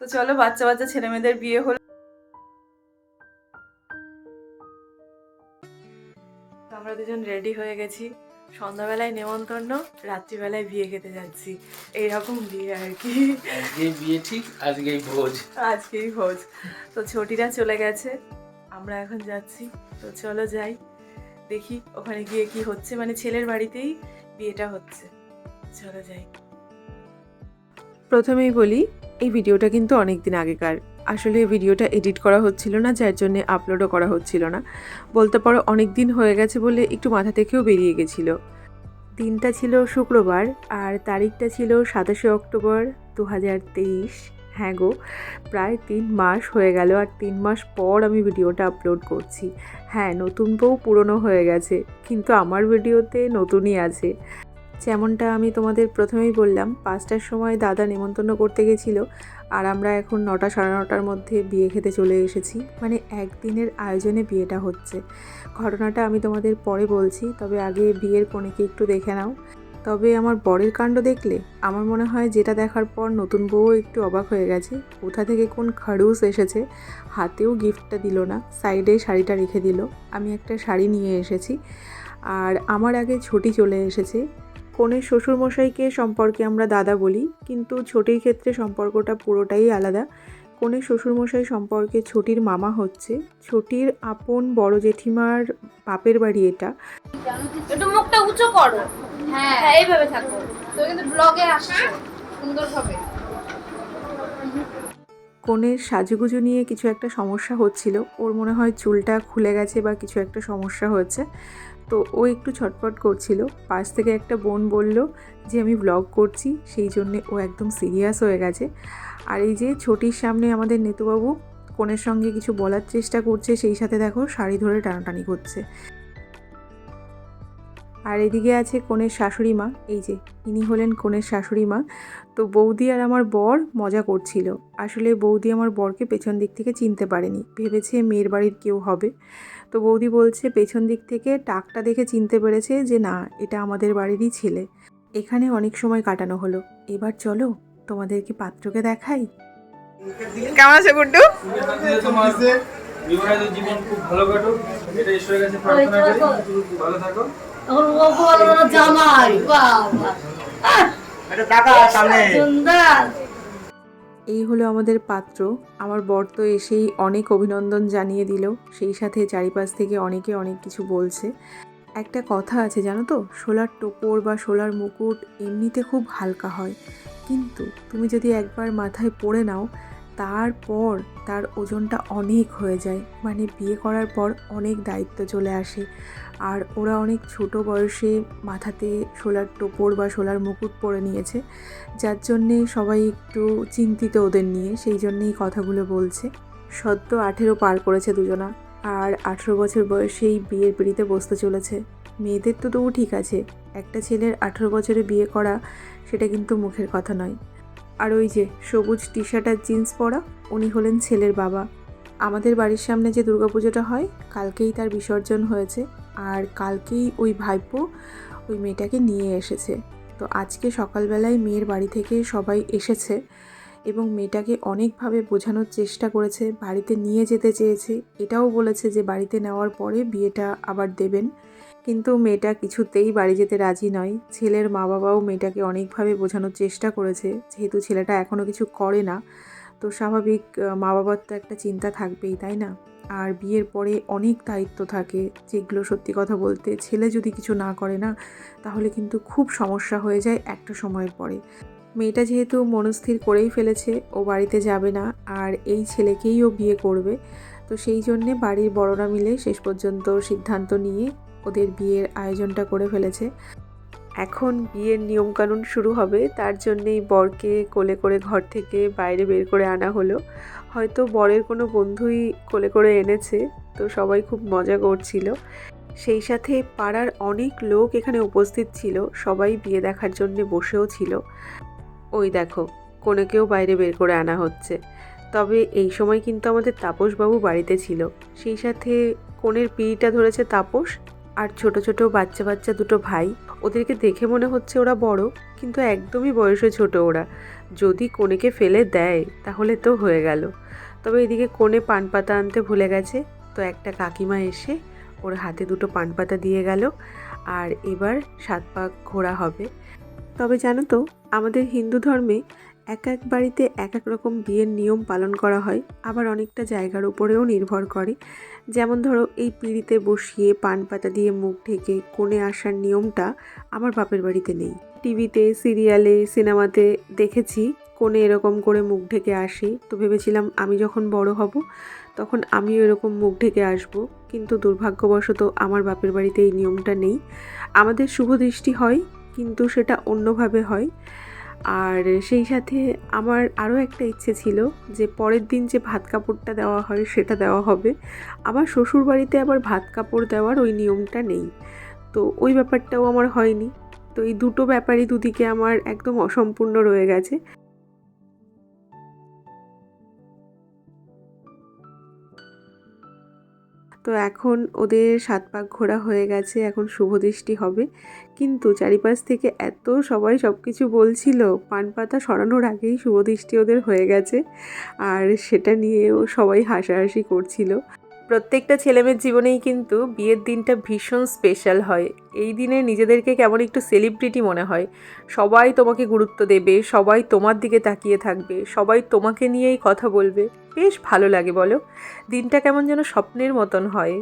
তো চলো বাচ্চা বাচ্চা ছেলে মেয়েদের বিয়ে হলো। তো আমরা দুজন রেডি হয়ে গেছি। সন্ধ্যাবেলায় নেমন্তন্ন রাত্রিবেলায় বিয়ে খেতে যাচ্ছি। এইরকম বিয়ে আর কি। আজকে বিয়ে ঠিক আজকেই ভোজ। আজকেই ভোজ। তো ছোটিরা চলে গেছে আমরা এখন যাচ্ছি। তো চলো যাই দেখি ওখানে গিয়ে কি হচ্ছে। মানে ছেলের বাড়িতেই বিয়েটা হচ্ছে। চলো যাই। প্রথমেই বলি, এই ভিডিওটা কিন্তু অনেক দিন আগেকার। আসলে ভিডিওটা এডিট করা হচ্ছিল না, যার জন্যে আপলোডও করা হচ্ছিল না। বলতে পারো অনেক দিন হয়ে গেছে বলে একটু মাথা থেকেও বেরিয়ে গেছিল। দিনটা ছিল শুক্রবার, আর তারিখটা ছিল সাতাশে অক্টোবর দু হাজার তেইশ। হ্যাঁ গো, প্রায় তিন মাস হয়ে গেল আর তিন মাস পর আমি ভিডিওটা আপলোড করছি। হ্যাঁ নতুন বউ পুরনো হয়ে গেছে, কিন্তু আমার ভিডিওতে নতুনই আছে। যেমনটা আমি তোমাদের প্রথমেই বললাম, পাঁচটার সময় দাদা নেমন্তন্ন করতে গেছিল আর আমরা এখন নটা সাড়ে নটার মধ্যে বিয়ে খেতে চলে এসেছি। মানে একদিনের আয়োজনে বিয়েটা হচ্ছে। ঘটনাটা আমি তোমাদের পরে বলছি, তবে আগে বিয়ের কনেকে একটু দেখে নাও। তবে আমার বরের কাণ্ড দেখলে আমার মনে হয় যেটা দেখার পর নতুন বউও একটু অবাক হয়ে গেছে। কোথা থেকে কোন খাড়ুস এসেছে, হাতেও গিফটটা দিল না, সাইডে শাড়িটা রেখে দিল। আমি একটা শাড়ি নিয়ে এসেছি আর আমার আগে ছুটি চলে এসেছে। কনের শ্বশুরমশাইকে সম্পর্কে আমরা দাদা বলি কিন্তু ছোটির ক্ষেত্রে সম্পর্কটা পুরোটাই আলাদা। কনের শ্বশুরমশাই সম্পর্কে ছোটির মামা হচ্ছে। ছোটির আপন বড় জেঠিমার বাপের বাড়ি এটা। একটু মুখটা উঁচু করো। হ্যাঁ। হ্যাঁ এইভাবে থাকো। তো কিন্তু ব্লগে আসছে। সুন্দরভাবে কনের সাজুগুজু নিয়ে কিছু একটা সমস্যা হচ্ছিল। ওর মনে হয় চুলটা খুলে গেছে বা কিছু একটা সমস্যা হয়েছে। তো ও একটু ছটফট করছিল। পাশ থেকে একটা বোন বলল যে, আমি ব্লগ করছি, সেই জন্যে ও একদম সিরিয়াস হয়ে গেছে। আর এই যে ছোটির সামনে আমাদের নেতুবাবু, কনের সঙ্গে কিছু বলার চেষ্টা করছে, সেই সাথে দেখো শাড়ি ধরে টানাটানি করছে। আর এদিকে আছে কনের শাশুড়ি মা। এই যে ইনি হলেন কনের শাশুড়ি মা। তো বৌদি আর আমার বর মজা করছিল। আসলে বৌদি আমার বরকে পেছন দিক থেকে চিনতে পারেনি। ভেবেছে মেয়ের বাড়ির কেউ হবে। তো বৌদি বলছে পেছন দিক থেকে টাকটা দেখে চিনতে পেরেছে যে না এটা আমাদের বাড়িরই ছেলে। এখানে অনেক সময় কাটানো হলো। এবার চলো তোমাদেরকে পাত্রকে দেখাই। কেমন আছে গুড্ডু? জীবন খুব ভালো কাটুক। এটা ঈশ্বরের কাছে প্রার্থনা করি। ভালো থাকো। এখন ও বড় বড় জামাই বাবা। এটা টাকা সামনে সুন্দর। এই হলো আমাদের পাত্র। আমার বর তো এসেই অনেক অভিনন্দন জানিয়ে দিল। সেই সাথে চারিপাশ থেকে অনেকে অনেক কিছু বলছে। একটা কথা আছে জানো তো? সোলার টোপর বা সোলার মুকুট এমনিতে খুব হালকা হয়। কিন্তু তুমি যদি একবার মাথায় পরে নাও তারপর তার ওজনটা অনেক হয়ে যায়। মানে বিয়ে করার পর অনেক দায়িত্ব চলে আসে। আর ওরা অনেক ছোট বয়সে মাথাতে সোলার টোপর বা সোলার মুকুট পরে নিয়েছে। যার জন্যে সবাই একটু চিন্তিত ওদের নিয়ে, সেই জন্যেই কথাগুলো বলছে। সদ্য আঠেরো পার করেছে দুজনা আর আঠেরো বছর বয়সেই বিয়ের পিড়িতে বসতে চলেছে। মেয়েদের তো তবু ঠিক আছে, একটা ছেলের আঠেরো বছরে বিয়ে করা সেটা কিন্তু মুখের কথা নয়। আর ওই যে সবুজ টি শার্ট আর জিন্স পরা, উনি হলেন ছেলের বাবা। আমাদের বাড়ির সামনে যে দুর্গাপুজোটা হয়, কালকেই তার বিসর্জন হয়েছে আর কালকেই ওই ভাইপো ওই মেয়েটাকে নিয়ে এসেছে। তো আজকে সকালবেলায় মেয়ের বাড়ি থেকে সবাই এসেছে এবং মেয়েটাকে অনেকভাবে বোঝানোর চেষ্টা করেছে, বাড়িতে নিয়ে যেতে চেয়েছে। এটাও বলেছে যে বাড়িতে নেওয়ার পরে বিয়েটা আবার দেবেন। কিন্তু মেয়েটা কিছুতেই বাড়ি যেতে রাজি নয়। ছেলের মা বাবাও মেয়েটাকে অনেকভাবে বোঝানোর চেষ্টা করেছে। যেহেতু ছেলেটা এখনও কিছু করে না, তো স্বাভাবিক মা বাবার তো একটা চিন্তা থাকবেই, তাই না? আর বিয়ের পরে অনেক দায়িত্ব থাকে। যেগুলো সত্যি কথা বলতে ছেলে যদি কিছু না করে না, তাহলে কিন্তু খুব সমস্যা হয়ে যায় একটা সময়ের পরে। মেয়েটা যেহেতু মনস্থির করেই ফেলেছে, ও বাড়িতে যাবে না, আর এই ছেলেকেই ও বিয়ে করবে। তো সেই জন্যে বাড়ির বড়রা মিলে শেষ পর্যন্ত সিদ্ধান্ত নিয়ে ওদের বিয়ের আয়োজনটা করে ফেলেছে। এখন বিয়ের নিয়মকানুন শুরু হবে, তার জন্যেই বরকে কোলে করে ঘর থেকে বাইরে বের করে আনা হলো। হয়তো বরের কোনো বন্ধুই কোলে করে এনেছে, তো সবাই খুব মজা করছিল। সেই সাথে পাড়ার অনেক লোক এখানে উপস্থিত ছিল, সবাই বিয়ে দেখার জন্য বসেও ছিল। ওই দেখো কোনেকেও বাইরে বের করে আনা হচ্ছে। তবে এই সময় কিন্তু আমাদের তাপসবাবু বাড়িতে ছিল। সেই সাথে কোণের পিড়িটা ধরেছে তাপস আর ছোট ছোট বাচ্চা বাচ্চা দুটো ভাই, ওদেরকে দেখে মনে হচ্ছে ওরা বড়, কিন্তু একদমই বয়সে ছোট ওরা। যদি কনেকে ফেলে দেয়, তাহলে তো হয়ে গেল। তবে এদিকে কোণে পান পাতা আনতে ভুলে গেছে, তো একটা কাকিমা এসে ওর হাতে দুটো পান পাতা দিয়ে গেল, আর এবার সাত পাক ঘোরা হবে। তবে জানো তো, আমাদের হিন্দু ধর্মে এক এক বাড়িতে এক এক রকম বিয়ের নিয়ম পালন করা হয়, আবার অনেকটা জায়গার উপরেও নির্ভর করে। যেমন ধরো, এই পিঁড়িতে বসিয়ে পান পাতা দিয়ে মুখ ঢেকে কোণে আসার নিয়মটা আমার বাপের বাড়িতে নেই। টিভিতে, সিরিয়ালে, সিনেমাতে দেখেছি, কোণে এরকম করে মুখ ঢেকে আসে। তো ভেবেছিলাম আমি যখন বড় হব, তখন আমিও এরকম মুখ ঢেকে আসব। কিন্তু দুর্ভাগ্যবশত আমার বাপের বাড়িতে এই নিয়মটা নেই। আমাদের শুভ দৃষ্টি হয়, কিন্তু সেটা অন্যভাবে হয়। আর সেই সাথে আমার আরও একটা ইচ্ছে ছিল যে পরের দিন যে ভাত কাপড়টা দেওয়া হয় সেটা দেওয়া হবে। আমার শ্বশুর বাড়িতে আবার ভাত কাপড় দেওয়ার ওই নিয়মটা নেই। তো ওই ব্যাপারটাও আমার হয়নি। তো এই দুটো ব্যাপারই দুদিকে আমার একদম অসম্পূর্ণ রয়ে গেছে। তো এখন ওদের সাত পাক ঘোরা হয়ে গেছে। এখন শুভ দৃষ্টি হবে। কিন্তু চারিপাশ থেকে এত সবাই সব কিছু বলছিল, পান পাতা সরানোর আগেই শুভদৃষ্টি ওদের হয়ে গেছে আর সেটা নিয়েও সবাই হাসাহাসি করছিল। প্রত্যেকটা ছেলেমেয়ের জীবনেই কিন্তু বিয়ের দিনটা ভীষণ স্পেশাল হয়। এই দিনে নিজেদেরকে কেমন একটু সেলিব্রিটি মনে হয়। সবাই তোমাকে গুরুত্ব দেবে, সবাই তোমার দিকে তাকিয়ে থাকবে, সবাই তোমাকে নিয়েই কথা বলবে। বেশ ভালো লাগে বলো। দিনটা কেমন যেন স্বপ্নের মতন হয়।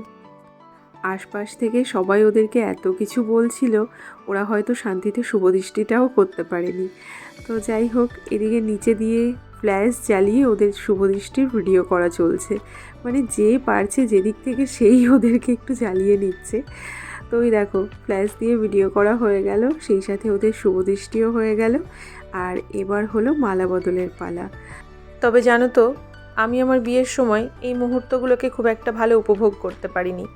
আশপাশ থেকে সবাই ওদেরকে এত কিছু বলছিল, ওরা হয়তো শান্তিতে শুভদৃষ্টিটাও করতে পারেনি। তো যাই হোক, এদিকে নিচে দিয়ে ফ্ল্যাশ জ্বালিয়ে ওদের শুভদৃষ্টির ভিডিও করা চলছে। মানে যে পারছে যেদিক থেকে সেই ওদেরকে একটু জ্বালিয়ে নিচ্ছে। তো ওই দেখো, ফ্ল্যাশ দিয়ে ভিডিও করা হয়ে গেল, সেই সাথে ওদের শুভদৃষ্টিও হয়ে গেল, আর এবার হলো মালা বদলের পালা। তবে জানো তো, আমি আমার বিয়ের সময় এই মুহূর্তগুলোকে খুব একটা ভালো উপভোগ করতে পারিনি।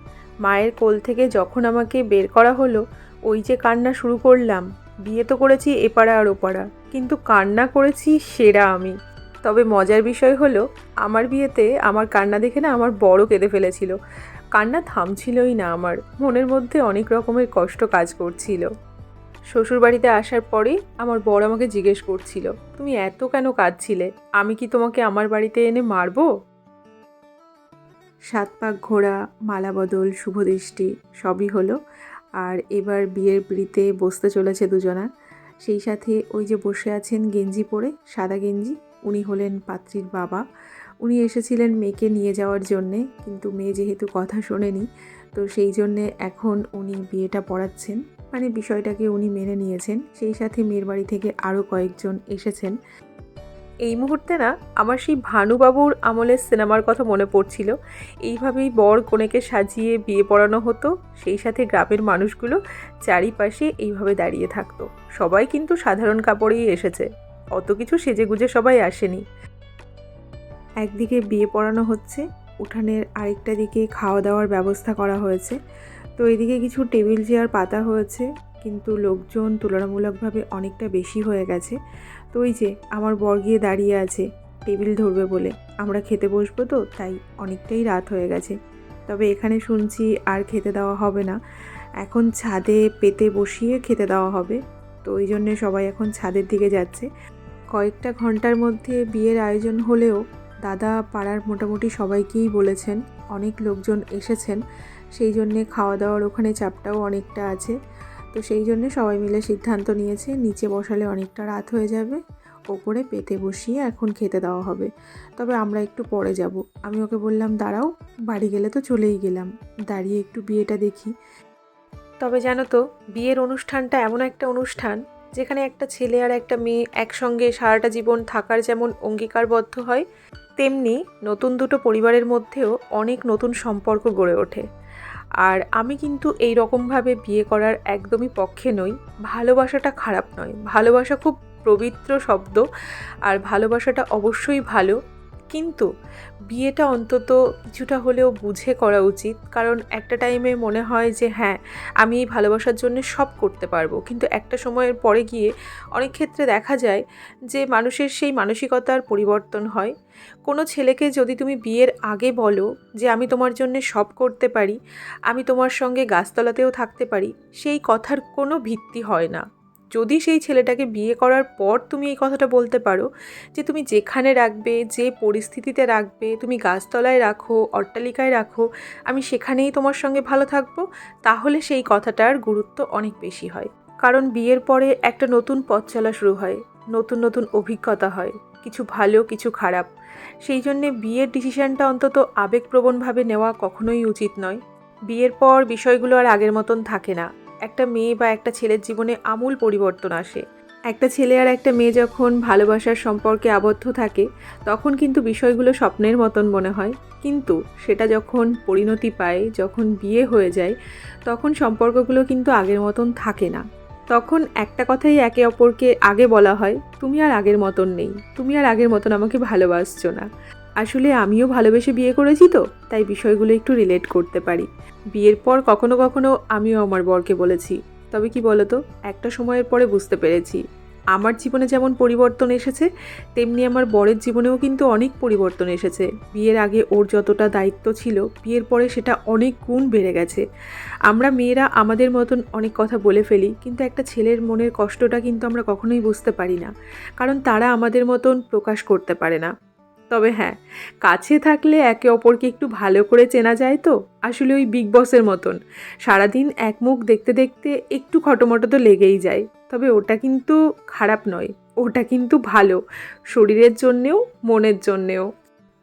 মায়ের কোল থেকে যখন আমাকে বের করা হলো, ওই যে কান্না শুরু করলাম। বিয়ে তো করেছি এপাড়া আর ওপাড়া, কিন্তু কান্না করেছি সেরা আমি। তবে মজার বিষয় হলো, আমার বিয়েতে আমার কান্না দেখে না আমার বড় কেঁদে ফেলেছিল। কান্না থামছিলই না আমার, মনের মধ্যে অনেক রকমের কষ্ট কাজ করছিল। শ্বশুরবাড়িতে আসার পরেই আমার বড় আমাকে জিজ্ঞেস করছিল, তুমি এত কেন কাঁদছিলে? আমি কি তোমাকে আমার বাড়িতে এনে মারবো? সাত পাক ঘোড়া, মালা বদল শুভদৃষ্টি সবই হলো। আর এবার বিয়ের পিড়িতে বসতে চলেছে দুজনা। সেই সাথে ওই যে বসে আছেন গেঞ্জি পরে, সাদা গেঞ্জি, উনি হলেন পাত্রীর বাবা। উনি এসেছিলেন মেয়েকে নিয়ে যাওয়ার জন্যে, কিন্তু মেয়ে যেহেতু কথা শোনেনি, তো সেই জন্যে এখন উনি বিয়েটা পড়াচ্ছেন। মানে বিষয়টাকে উনি মেনে নিয়েছেন। সেই সাথে মেয়ের বাড়ি থেকে আরও কয়েকজন এসেছেন। এই মুহূর্তে না আমার সেই ভানুবাবুর আমলের সিনেমার কথা মনে পড়ছিল। এইভাবেই বর কনেকে সাজিয়ে বিয়ে পড়ানো হতো, সেই সাথে গ্রামের মানুষগুলো চারিপাশে এইভাবে দাঁড়িয়ে থাকতো। সবাই কিন্তু সাধারণ কাপড়েই এসেছে, অত কিছু সেজে গুজে সবাই আসেনি। একদিকে বিয়ে পড়ানো হচ্ছে, উঠানের আরেকটা দিকে খাওয়া দাওয়ার ব্যবস্থা করা হয়েছে। তো এদিকে কিছু টেবিল, চেয়ার, পাতা হয়েছে, কিন্তু লোকজন তুলনামূলকভাবে অনেকটা বেশি হয়ে গেছে। তো ওই যে, আমার বর গিয়ে দাঁড়িয়ে আছে। টেবিল ধরবে বলে। আমরা খেতে বসবো তো, তাই অনেকটাই রাত হয়ে গেছে। তবে এখানে শুনছি আর খেতে দেওয়া হবে না। এখন ছাদে পেতে বসিয়ে খেতে দেওয়া হবে। তো ওই জন্যে সবাই এখন ছাদের দিকে যাচ্ছে। কয়েকটা ঘণ্টার মধ্যে বিয়ের আয়োজন হলেও দাদা পাড়ার মোটামুটি সবাইকেই বলেছেন। অনেক লোকজন এসেছেন। সেই জন্যে খাওয়া দাওয়ার ওখানে চাপটাও অনেকটা আছে। তো সেই জন্যে সবাই মিলে সিদ্ধান্ত নিয়েছে, নিচে বসালে অনেকটা রাত হয়ে যাবে, ওপরে পেতে বসিয়ে এখন খেতে দেওয়া হবে। তবে আমরা একটু পরে যাব। আমি ওকে বললাম, দাঁড়াও, বাড়ি গেলে তো চলেই গেলাম। দাঁড়িয়ে একটু বিয়েটা দেখি। তবে জানো তো, বিয়ের অনুষ্ঠানটা এমন একটা অনুষ্ঠান, যেখানে একটা ছেলে আর একটা মেয়ে একসঙ্গে সারাটা জীবন থাকার যেমন অঙ্গীকারবদ্ধ হয়, তেমনি নতুন দুটো পরিবারের মধ্যেও অনেক নতুন সম্পর্ক গড়ে ওঠে। আর আমি কিন্তু এই রকমভাবে বিয়ে করার একদমই পক্ষে নই। ভালোবাসাটা খারাপ নয়। ভালোবাসা খুব পবিত্র শব্দ। আর ভালোবাসাটা অবশ্যই ভালো। কিন্তু বিয়েটা অন্তত কিছুটা হলেও বুঝে করা উচিত। কারণ একটা টাইমে মনে হয় যে হ্যাঁ আমি এই ভালোবাসার জন্য সব করতে পারব। কিন্তু একটা সময়ের পরে গিয়ে অনেক ক্ষেত্রে দেখা যায় যে, মানুষের সেই মানসিকতার পরিবর্তন হয়। কোনো ছেলেকে যদি তুমি বিয়ের আগে বলো যে, আমি তোমার জন্য সব করতে পারি, আমি তোমার সঙ্গে গাছতলাতেও থাকতে পারি, সেই কথার কোনো ভিত্তি হয় না। যদি সেই ছেলেটাকে বিয়ে করার পর তুমি এই কথাটা বলতে পারো যে তুমি যেখানে রাখবে, যে পরিস্থিতিতে রাখবে, তুমি গাছতলায় রাখো, অট্টালিকায় রাখো, আমি সেখানেই তোমার সঙ্গে ভালো থাকব, তাহলে সেই কথাটার গুরুত্ব অনেক বেশি হয়। কারণ বিয়ের পরে একটা নতুন পথ চলা শুরু হয়, নতুন নতুন অভিজ্ঞতা হয়, কিছু ভালো, কিছু খারাপ। সেই জন্যে বিয়ের ডিসিশনটা অন্তত আবেগপ্রবণভাবে নেওয়া কখনোই উচিত নয়। বিয়ের পর বিষয়গুলো আর আগের মতন থাকে না। একটা মেয়ে বা একটা ছেলের জীবনে আমূল পরিবর্তন আসে। একটা ছেলে আর একটা মেয়ে যখন ভালোবাসার সম্পর্কে আবদ্ধ থাকে, তখন কিন্তু বিষয়গুলো স্বপ্নের মতন মনে হয়। কিন্তু সেটা যখন পরিণতি পায়, যখন বিয়ে হয়ে যায়, তখন সম্পর্কগুলো কিন্তু আগের মতন থাকে না। তখন একটা কথাই একে অপরকে আগে বলা হয়, তুমি আর আগের মতন নেই। তুমি আর আগের মতন আমাকে ভালোবাসছো না। আসলে আমিও ভালোবেসে বিয়ে করেছি তো, তাই বিষয়গুলো একটু রিলেট করতে পারি। বিয়ের পর কখনো কখনো আমিও আমার বরকে বলেছি, তবে কি বলতো, একটা সময়ের পরে বুঝতে পেরেছি। আমার জীবনে যেমন পরিবর্তন এসেছে, তেমনি আমার বরের জীবনেও কিন্তু অনেক পরিবর্তন এসেছে। বিয়ের আগে ওর যতটা দায়িত্ব ছিল, বিয়ের পরে সেটা অনেক গুণ বেড়ে গেছে। আমরা মেয়েরা আমাদের মতন অনেক কথা বলে ফেলি, কিন্তু একটা ছেলের মনের কষ্টটা কিন্তু আমরা কখনোই বুঝতে পারি না, কারণ তারা আমাদের মতন প্রকাশ করতে পারে না। তবে হ্যাঁ কাছে থাকলে একে অপরকে একটু ভালো করে চেনা যায় তো, আসলে ওই বিগ বসের মতন। সারাদিন এক মুখ দেখতে দেখতে একটু খটোমটো তো লেগেই যায়, তবে ওটা কিন্তু খারাপ নয়, ওটা কিন্তু ভালো, শরীরের জন্যেও, মনের জন্যেও।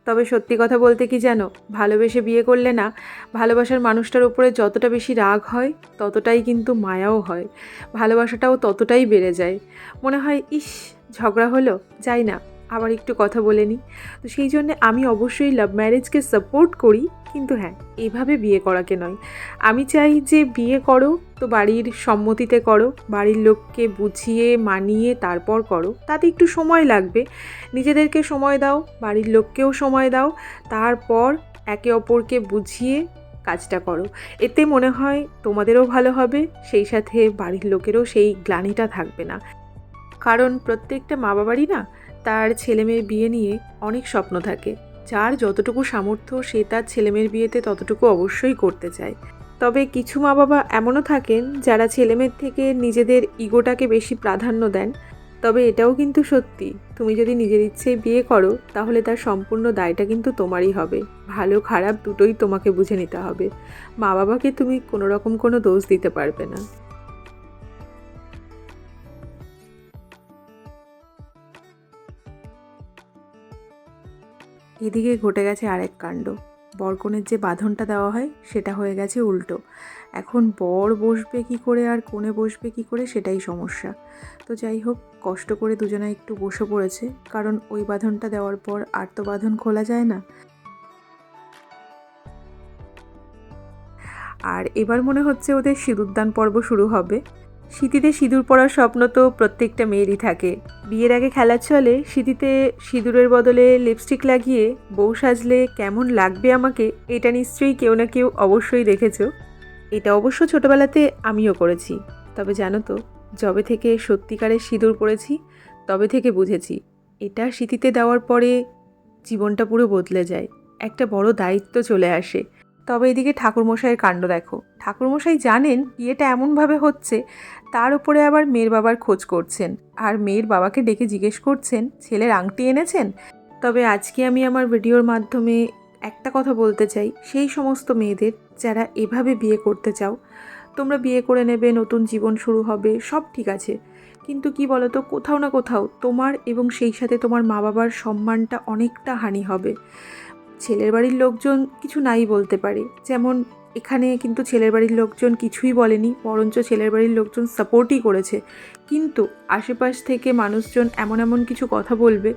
তবে সত্যি কথা বলতে কি জানো, ভালোবেসে বিয়ে করলে না, ভালোবাসার মানুষটার উপরে যতটা বেশি রাগ হয়, ততটাই কিন্তু মায়াও হয়, ভালোবাসাটাও ততটাই বেড়ে যায়। মনে হয়, ইস, ঝগড়া হলো, যাই না। আবার একটু কথা বলে নিই। তো সেই জন্য আমি অবশ্যই লাভ ম্যারেজকে সাপোর্ট করি, কিন্তু হ্যাঁ এভাবে বিয়ে করাকে নয়। আমি চাই যে বিয়ে করো, তো বাড়ির সম্মতিতে করো, বাড়ির লোককে বুঝিয়ে, মানিয়ে তারপর করো। তাতে একটু সময় লাগবে। নিজেদেরকে সময় দাও, বাড়ির লোককেও সময় দাও, তারপর একে অপরকে বুঝিয়ে কাজটা করো। এতে মনে হয় তোমাদেরও ভালো হবে, সেই সাথে বাড়ির লোকেরও সেই গ্লানিটা থাকবে না। কারণ প্রত্যেকটা মা বাবারই না তার ছেলেমেয়ের বিয়ে নিয়ে অনেক স্বপ্ন থাকে। যার যতটুকু সামর্থ্য, সে তার ছেলেমেয়ের বিয়েতে ততটুকু অবশ্যই করতে চায়। তবে কিছু মা বাবা এমনও থাকেন যারা ছেলেমেয়ের থেকে নিজেদের ইগোটাকে বেশি প্রাধান্য দেন। তবে এটাও কিন্তু সত্যি, তুমি যদি নিজের ইচ্ছে বিয়ে করো, তাহলে তার সম্পূর্ণ দায়টা কিন্তু তোমারই হবে। ভালো, খারাপ দুটোই তোমাকে বুঝে নিতে হবে। মা বাবাকে তুমি কোনো রকম কোনো দোষ দিতে পারবে না। এদিকে ঘটে গেছে আরেক কাণ্ড। বরকনের যে বাঁধনটা দেওয়া হয়, সেটা হয়ে গেছে উল্টো। এখন বর বসবে কি করে আর কোণে বসবে কি করে সেটাই সমস্যা। তো যাই হোক, কষ্ট করে দুজনে একটু বসে পড়েছে, কারণ ওই বাঁধনটা দেওয়ার পর আর তো বাঁধন খোলা যায় না। আর এবার মনে হচ্ছে ওদের সিঁদুরদান পর্ব শুরু হবে। শীতিতে সিঁদুর পরার স্বপ্ন তো প্রত্যেকটা মেয়েরই থাকে। বিয়ের আগে খেলা চলে শীতিতে সিঁদুরের বদলে লিপস্টিক লাগিয়ে বউ সাজলে কেমন লাগবে আমাকে এটা নিশ্চয়ই কেউ না কেউ অবশ্যই দেখেছ। এটা অবশ্য ছোটোবেলাতে আমিও করেছি। তবে জানো তো, যবে থেকে সত্যিকারের সিঁদুর পরেছি, তবে থেকে বুঝেছি, এটা শীতিতে দেওয়ার পরে জীবনটা পুরো বদলে যায়। একটা বড় দায়িত্ব চলে আসে। তবে এদিকে ঠাকুরমশাইয়ের কাণ্ড দেখো। ঠাকুরমশাই জানেন বিয়েটা এমনভাবে হচ্ছে, তার উপরে আবার মেয়ের বাবার খোঁজ করছেন। আর মেয়ের বাবাকে ডেকে জিজ্ঞেস করছেন, ছেলের আংটি এনেছেন? তবে আজকে আমি আমার ভিডিওর মাধ্যমে একটা কথা বলতে চাই। সেই সমস্ত মেয়েদের যারা এভাবে বিয়ে করতে চাও, তোমরা বিয়ে করে নেবে, নতুন জীবন শুরু হবে, সব ঠিক আছে। কিন্তু কি বলো তো কোথাও না কোথাও তোমার এবং সেই সাথে তোমার মা বাবার সম্মানটা অনেকটা হানি হবে। ছেলের বাড়ির লোকজন কিছু নাই বলতে পারে। যেমন এখানে কিন্তু ছেলের বাড়ির লোকজন কিছুই বলেনি, বরঞ্চ ছেলের বাড়ির লোকজন সাপোর্টই করেছে। কিন্তু আশেপাশ থেকে মানুষজন এমন এমন কিছু কথা বলবে,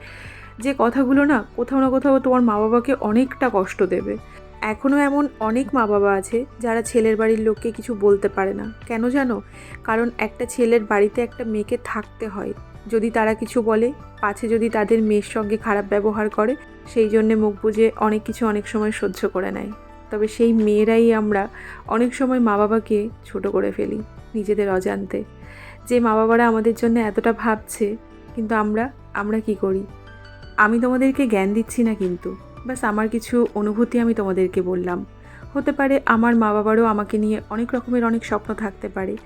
যে কথাগুলো না কোথাও না কোথাও তোমার মা বাবাকে অনেকটা কষ্ট দেবে। এখনও এমন অনেক মা বাবা আছে, যারা ছেলের বাড়ির লোককে কিছু বলতে পারে না। কেন জানো? কারণ একটা ছেলের বাড়িতে একটা মেয়েকে থাকতে হয়। যদি তারা কিছু বলে, পাছে যদি তাদের মেয়ের সঙ্গে খারাপ ব্যবহার করে, সেই জন্যে মুখ বুঝে অনেক কিছু অনেক সময় সহ্য করে নেয়। তবে সেই মেয়েরাই আমরা অনেক সময় মা বাবাকে ছোট করে ফেলি, নিজেদের অজান্তে। যে মা বাবারা আমাদের জন্য এতটা ভাবছে, কিন্তু আমরা আমরা কি করি? আমি তোমাদেরকে জ্ঞান দিচ্ছি না কিন্তু। বাস আমার কিছু অনুভূতি আমি তোমাদেরকে বললাম। হতে পারে আমার মা বাবারও আমাকে নিয়ে অনেক রকমের অনেক স্বপ্ন থাকতে পারে।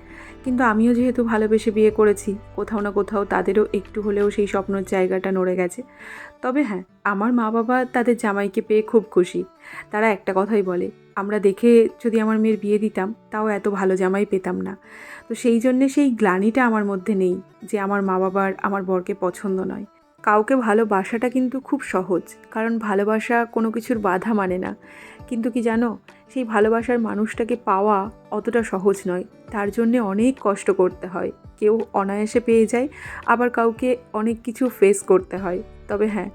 কিন্তু আমিও যেহেতু ভালোবেসে বিয়ে করেছি, কোথাও না কোথাও তাদেরও একটু হলেও সেই স্বপ্নের জায়গাটা নড়ে গেছে। তবে হ্যাঁ আমার মা বাবা তাদের জামাইকে পেয়ে খুব খুশি। তারা একটা কথাই বলে, আমরা দেখে যদি আমার মেয়ের বিয়ে দিতাম, তাও এত ভালো জামাই পেতাম না। তো সেই জন্যে সেই গ্লানিটা আমার মধ্যে নেই, যে আমার মা বাবার আমার বরকে পছন্দ নয়। কাউকে ভালোবাসাটা কিন্তু খুব সহজ, কারণ ভালোবাসা কোনো কিছুর বাধা মানে না। কিন্তু কি জানো, সেই ভালোবাসার মানুষটাকে পাওয়া অতটা সহজ নয়। তার জন্যে অনেক কষ্ট করতে হয়। কেউ অনায়াসে পেয়ে যায়, আবার কাউকে অনেক কিছু ফেস করতে হয়। তবে হ্যাঁ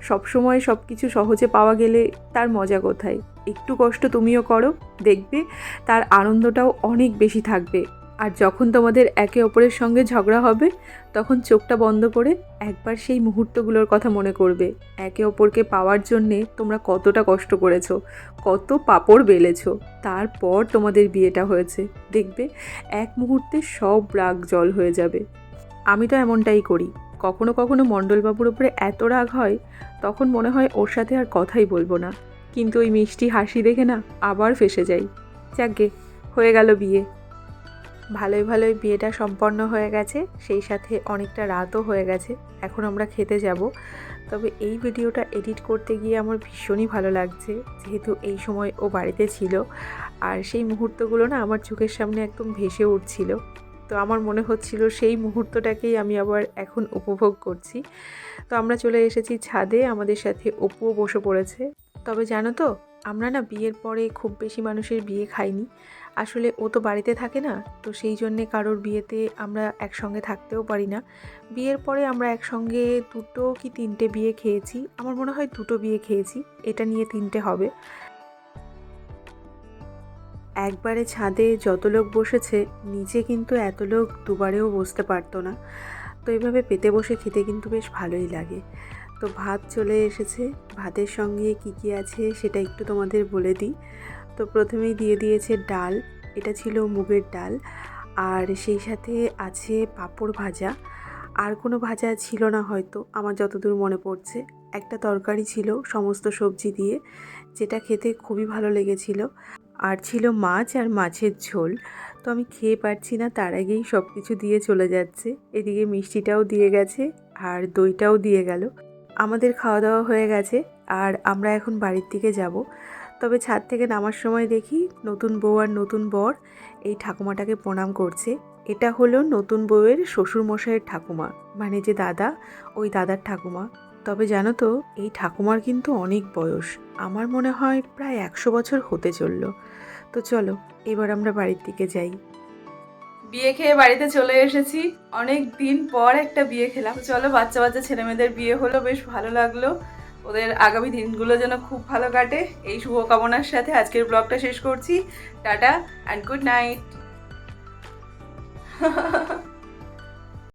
সবসময় সব কিছু সহজে পাওয়া গেলে তার মজা কোথায়? একটু কষ্ট তুমিও করো, দেখবে তার আনন্দটাও অনেক বেশি থাকবে। আর যখন তোমাদের একে অপরের সঙ্গে ঝগড়া হবে, তখন চোখটা বন্ধ করে একবার সেই মুহূর্তগুলোর কথা মনে করবে। একে অপরকে পাওয়ার জন্যে তোমরা কতটা কষ্ট করেছ, কত পাপড় বেলেছো। তারপর তোমাদের বিয়েটা হয়েছে। দেখবে, এক মুহূর্তে সব রাগ জল হয়ে যাবে। আমি তো এমনটাই করি। কখনো কখনো মণ্ডলবাবুর উপরে এত রাগ হয়, তখন মনে হয় ওর সাথে আর কথাই বলব না। কিন্তু ওই মিষ্টি হাসি দেখে না আবার ফেসে যাই। যাকগে হয়ে গেল বিয়ে। ভালোই ভালোই বিয়েটা সম্পন্ন হয়ে গেছে, সেই সাথে অনেকটা রাতও হয়ে গেছে, এখন আমরা খেতে যাব। তবে এই ভিডিওটা এডিট করতে গিয়ে আমার ভীষণই ভালো লাগছে, যেহেতু এই সময় ও বাড়িতে ছিল, আর সেই মুহূর্তগুলো না আমার চোখের সামনে একদম ভেসে উঠছিল। তো আমার মনে হচ্ছিল সেই মুহূর্তটাকেই আমি আবার এখন উপভোগ করছি। তো আমরা চলে এসেছি ছাদে, আমাদের সাথে অপুও বসে পড়েছে। তবে জানো তো আমরা না বিয়ের পরে খুব বেশি মানুষের বিয়ে খাইনি। আসলে ও তো বাড়িতে থাকে না, তো সেই জন্যে কারোর বিয়েতে আমরা একসঙ্গে থাকতেও পারি না। বিয়ের পরে আমরা একসঙ্গে দুটো কি তিনটে বিয়ে খেয়েছি, আমার মনে হয় দুটো বিয়ে খেয়েছি, এটা নিয়ে তিনটে হবে। একবারে ছাদে যত লোক বসেছে, নিচে কিন্তু এত লোক দুবারেও বসতে পারতো না। তো এইভাবে পেতে বসে খেতে কিন্তু বেশ ভালোই লাগে। তো ভাত চলে এসেছে। ভাতের সঙ্গে কি কি আছে সেটা একটু তোমাদের বলে দিই। তো প্রথমেই দিয়ে দিয়েছে ডাল, এটা ছিল মুগের ডাল। আর সেই সাথে আছে পাঁপড় ভাজা। আর কোনো ভাজা ছিল না হয়তো, আমার যতদূর মনে পড়ছে। একটা তরকারি ছিল সমস্ত সবজি দিয়ে, যেটা খেতে খুবই ভালো লেগেছিল। আর ছিল মাছ আর মাছের ঝোল। তো আমি খেয়ে পারছি না, তার আগেই সব কিছু দিয়ে চলে যাচ্ছে। এদিকে মিষ্টিটাও দিয়ে গেছে আর দইটাও দিয়ে গেল। আমাদের খাওয়া দাওয়া হয়ে গেছে আর আমরা এখন বাড়ির দিকে যাব। তবে ছাদ থেকে নামার সময় দেখি নতুন বউ আর নতুন বর এই ঠাকুমাটাকে প্রণাম করছে। এটা হলো নতুন বউয়ের শ্বশুরমশাইয়ের ঠাকুমা মানে যে দাদা, ওই দাদার ঠাকুমা। তবে জানো তো, এই ঠাকুমার কিন্তু অনেক বয়স, আমার মনে হয় প্রায় একশো বছর হতে চলল। তো চলো, এবার আমরা বাড়ির দিকে যাই। বিয়ে খেয়ে বাড়িতে চলে এসেছি। অনেক দিন পর একটা বিয়ে খেলাম। চলো, বাচ্চা বাচ্চা ছেলে মেয়েদের বিয়ে হলো, বেশ ভালো লাগল। ওদের আগামী দিনগুলো যেন খুব ভালো কাটে। এই শুভকামনার সাথে আজকের ব্লগটা শেষ করছি। Tata and good night